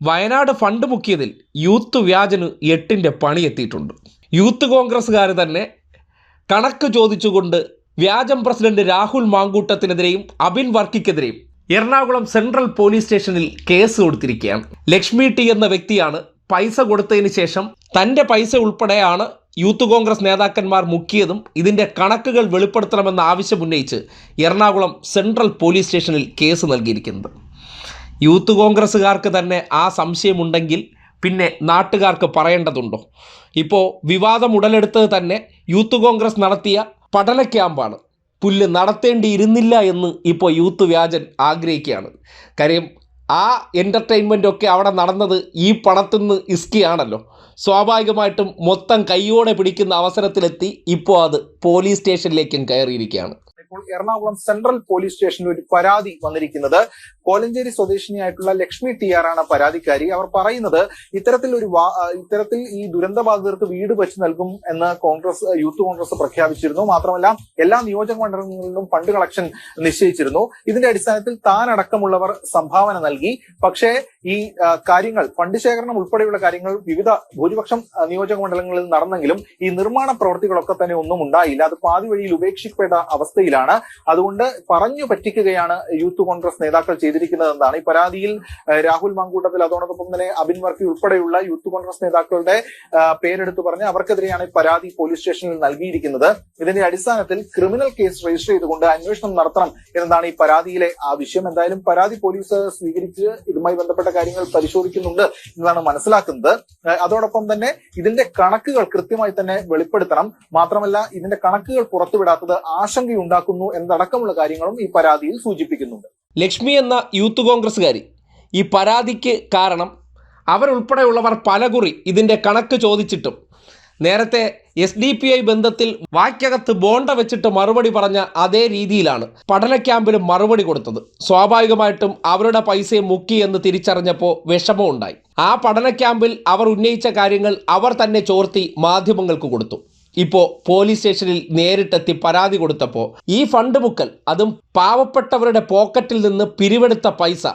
Wayanad fund മുക്കിയതിൽ youth വ്യാജന് എട്ടിന്റെ പണിയെത്തിയിട്ടുണ്ട് യൂത്ത് കോൺഗ്രസ്സുകാർ തന്നെ കണക്ക് ചോദിച്ചുകൊണ്ട് വ്യാജം പ്രസിഡന്റ് രാഹുൽ മാങ്കൂട്ടത്തിനെതിരെയും അബിൻ വർക്കിക്കെതിരെയും എറണാകുളം സെൻട്രൽ പോലീസ് സ്റ്റേഷനിൽ കേസ് കൊടുത്തിരിക്കുകയാണ്. ലക്ഷ്മി ടി എന്ന വ്യക്തിയാണ് പൈസ കൊടുത്തതിന് ശേഷം തന്റെ പൈസ ഉൾപ്പെടെയാണ് യൂത്ത് കോൺഗ്രസ് നേതാക്കന്മാർ മുക്കിയതും ഇതിന്റെ കണക്കുകൾ വെളിപ്പെടുത്തണമെന്ന ആവശ്യമുന്നയിച്ച് എറണാകുളം സെൻട്രൽ പോലീസ് സ്റ്റേഷനിൽ കേസ് നൽകിയിരിക്കുന്നത്. യൂത്ത് കോൺഗ്രസ്സുകാർക്ക് തന്നെ ആ സംശയമുണ്ടെങ്കിൽ പിന്നെ നാട്ടുകാർക്ക് പറയേണ്ടതുണ്ടോ? ഇപ്പോൾ വിവാദം ഉടലെടുത്തത് തന്നെ യൂത്ത് കോൺഗ്രസ് നടത്തിയ പഠന ക്യാമ്പാണ്. പുല്ല് നടത്തേണ്ടിയിരുന്നില്ല എന്ന് ഇപ്പോൾ യൂത്ത് വ്യാജൻ ആഗ്രഹിക്കുകയാണ്. കാര്യം ആ എന്റർടൈൻമെന്റൊക്കെ അവിടെ നടന്നത് ഈ പണത്തിൽ നിന്ന് ഇസ്കിയാണല്ലോ. സ്വാഭാവികമായിട്ടും മൊത്തം കൈയോടെ പിടിക്കുന്ന അവസരത്തിലെത്തി ഇപ്പോൾ അത് പോലീസ് സ്റ്റേഷനിലേക്കും കയറിയിരിക്കുകയാണ്. ഇപ്പോൾ എറണാകുളം സെൻട്രൽ പോലീസ് സ്റ്റേഷനിൽ ഒരു പരാതി വന്നിരിക്കുന്നത്. കോലഞ്ചേരി സ്വദേശിനിയായിട്ടുള്ള ലക്ഷ്മി ടി ആർ ആണ് പരാതിക്കാരി. അവർ പറയുന്നത് ഇത്തരത്തിൽ ഒരു ഇത്തരത്തിൽ ഈ ദുരന്തബാധിതർക്ക് വീട് വെച്ച് നൽകും എന്ന് കോൺഗ്രസ് യൂത്ത് കോൺഗ്രസ് പ്രഖ്യാപിച്ചിരുന്നു. മാത്രമല്ല എല്ലാ നിയോജക മണ്ഡലങ്ങളിലും ഫണ്ട് കളക്ഷൻ നിശ്ചയിച്ചിരുന്നു. ഇതിന്റെ അടിസ്ഥാനത്തിൽ താൻ അടക്കമുള്ളവർ സംഭാവന നൽകി. പക്ഷേ ഈ കാര്യങ്ങൾ ഫണ്ട് ശേഖരണം ഉൾപ്പെടെയുള്ള കാര്യങ്ങൾ വിവിധ ഭൂരിപക്ഷം നിയോജക മണ്ഡലങ്ങളിൽ നടന്നെങ്കിലും ഈ നിർമ്മാണ പ്രവർത്തികളൊക്കെ തന്നെ ഒന്നും ഉണ്ടായില്ല. അത് പാതി വഴിയിൽ ഉപേക്ഷിക്കപ്പെട്ട അവസ്ഥയിലാണ്. അതുകൊണ്ട് പറഞ്ഞു പറ്റിക്കുകയാണ് യൂത്ത് കോൺഗ്രസ് നേതാക്കൾ ചെയ്തിരിക്കുന്നതെന്നാണ്. ഈ പരാതിയിൽ രാഹുൽ മാങ്കൂട്ടത്തിൽ അതോടൊപ്പം തന്നെ അബിൻ വർക്കി ഉൾപ്പെടെയുള്ള യൂത്ത് കോൺഗ്രസ് നേതാക്കളുടെ പേരെടുത്ത് പറഞ്ഞ് അവർക്കെതിരെയാണ് പരാതി പോലീസ് സ്റ്റേഷനിൽ നൽകിയിരിക്കുന്നത്. ഇതിന്റെ അടിസ്ഥാനത്തിൽ ക്രിമിനൽ കേസ് രജിസ്റ്റർ ചെയ്തുകൊണ്ട് അന്വേഷണം നടത്തണം എന്നതാണ് ഈ പരാതിയിലെ ആവശ്യം. എന്തായാലും പരാതി പോലീസ് സ്വീകരിച്ച് ഇതുമായി ബന്ധപ്പെട്ട കാര്യങ്ങൾ പരിശോധിക്കുന്നുണ്ട് എന്നാണ് മനസ്സിലാക്കുന്നത്. അതോടൊപ്പം തന്നെ ഇതിന്റെ കണക്കുകൾ കൃത്യമായി തന്നെ വെളിപ്പെടുത്തണം. മാത്രമല്ല ഇതിന്റെ കണക്കുകൾ പുറത്തുവിടാത്തത് ആശങ്കയുണ്ടാക്കുന്നു എന്നതടക്കമുള്ള കാര്യങ്ങളും ഈ പരാതിയിൽ സൂചിപ്പിക്കുന്നുണ്ട്. ലക്ഷ്മി എന്ന യൂത്ത് കോൺഗ്രസ്സുകാരി ഈ പരാതിക്ക് കാരണം അവരുൾപ്പെടെയുള്ളവർ പലകുറി ഇതിന്റെ കണക്ക് ചോദിച്ചിട്ടും നേരത്തെ എസ് ഡി പി ഐ ബന്ധത്തിൽ വാക്കകത്ത് ബോണ്ട വെച്ചിട്ട് മറുപടി പറഞ്ഞ അതേ രീതിയിലാണ് പഠന ക്യാമ്പിലും മറുപടി കൊടുത്തത്. സ്വാഭാവികമായിട്ടും അവരുടെ പൈസയെ മുക്കി എന്ന് തിരിച്ചറിഞ്ഞപ്പോൾ വിഷമമുണ്ടായി ആ പഠന ക്യാമ്പിൽ അവർ ഉന്നയിച്ച കാര്യങ്ങൾ അവർ തന്നെ ചോർത്തി മാധ്യമങ്ങൾക്ക് കൊടുത്തു. ഇപ്പോൾ പോലീസ് സ്റ്റേഷനിൽ നേരിട്ടെത്തി പരാതി കൊടുത്തപ്പോൾ ഈ ഫണ്ട് മുക്കൽ അതും പാവപ്പെട്ടവരുടെ പോക്കറ്റിൽ നിന്ന് പിരിവെടുത്ത പൈസ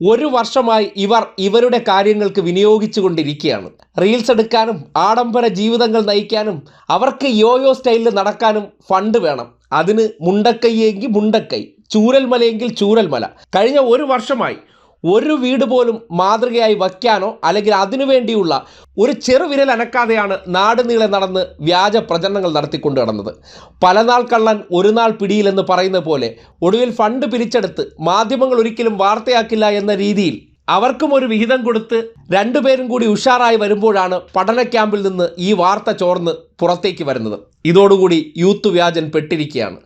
ഒരു വർഷമായി ഇവർ ഇവരുടെ കാര്യങ്ങൾക്ക് വിനിയോഗിച്ചു കൊണ്ടിരിക്കുകയാണ് റീൽസ് എടുക്കാനും ആഡംബര ജീവിതങ്ങൾ നയിക്കാനും അവർക്ക് യോയോ സ്റ്റൈലിൽ നടക്കാനും ഫണ്ട് വേണം. അതിന് മുണ്ടക്കൈയെങ്കിൽ മുണ്ടക്കൈ ചൂരൽമലയെങ്കിൽ ചൂരൽമല. കഴിഞ്ഞ ഒരു വർഷമായി ഒരു വീട് പോലും മാതൃകയായി വയ്ക്കാനോ അല്ലെങ്കിൽ അതിനുവേണ്ടിയുള്ള ഒരു ചെറുവിരൽ അനക്കാതെയാണ് നാട് നീളെ നടന്ന് വ്യാജ പ്രചരണങ്ങൾ നടത്തിക്കൊണ്ട് നടന്നത്. പലനാൾ കള്ളൻ ഒരു നാൾ പിടിയിലെന്ന് പറയുന്ന പോലെ ഒടുവിൽ ഫണ്ട് പിരിച്ചെടുത്ത് മാധ്യമങ്ങൾ ഒരിക്കലും വാർത്തയാക്കില്ല എന്ന രീതിയിൽ അവർക്കും ഒരു വിഹിതം കൊടുത്ത് രണ്ടുപേരും കൂടി ഉഷാറായി വരുമ്പോഴാണ് പഠന ക്യാമ്പിൽ നിന്ന് ഈ വാർത്ത ചോർന്ന് പുറത്തേക്ക് വരുന്നത്. ഇതോടുകൂടി യൂത്ത് വ്യാജൻ പെട്ടിരിക്കുകയാണ്.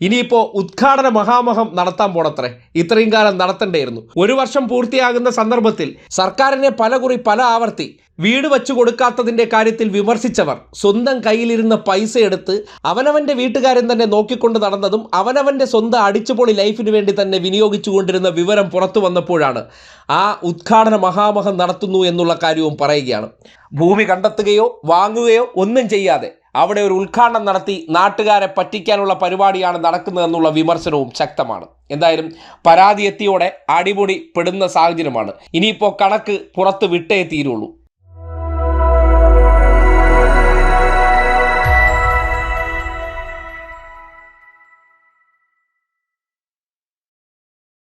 ഇനിയിപ്പോൾ ഉദ്ഘാടന മഹാമഹം നടത്താൻ പോണത്രേ. ഇത്രയും കാലം നടത്തേണ്ടിയിരുന്നു. ഒരു വർഷം പൂർത്തിയാകുന്ന സന്ദർഭത്തിൽ സർക്കാരിനെ പലകുറി പല ആവർത്തി വീട് വച്ചു കൊടുക്കാത്തതിന്റെ കാര്യത്തിൽ വിമർശിച്ചവർ സ്വന്തം കയ്യിലിരുന്ന പൈസ എടുത്ത് അവനവന്റെ വീട്ടുകാരൻ തന്നെ നോക്കിക്കൊണ്ട് നടന്നതും അവനവന്റെ സ്വന്തം അടിച്ചുപൊളി ലൈഫിന് വേണ്ടി തന്നെ വിനിയോഗിച്ചുകൊണ്ടിരുന്ന വിവരം പുറത്തു വന്നപ്പോഴാണ് ആ ഉദ്ഘാടന മഹാമഹം നടത്തുന്നു എന്നുള്ള കാര്യവും പറയുകയാണ്. ഭൂമി കണ്ടെത്തുകയോ വാങ്ങുകയോ ഒന്നും ചെയ്യാതെ അവിടെ ഒരു ഉദ്ഘാടനം നടത്തി നാട്ടുകാരെ പറ്റിക്കാനുള്ള പരിപാടിയാണ് നടക്കുന്നതെന്നുള്ള വിമർശനവും ശക്തമാണ്. എന്തായാലും പരാതി എത്തിയോടെ അടിപൊളി പെടുന്ന സാഹചര്യമാണ്. ഇനിയിപ്പോൾ കണക്ക് പുറത്ത് വിട്ടേ തീരുള്ളൂ.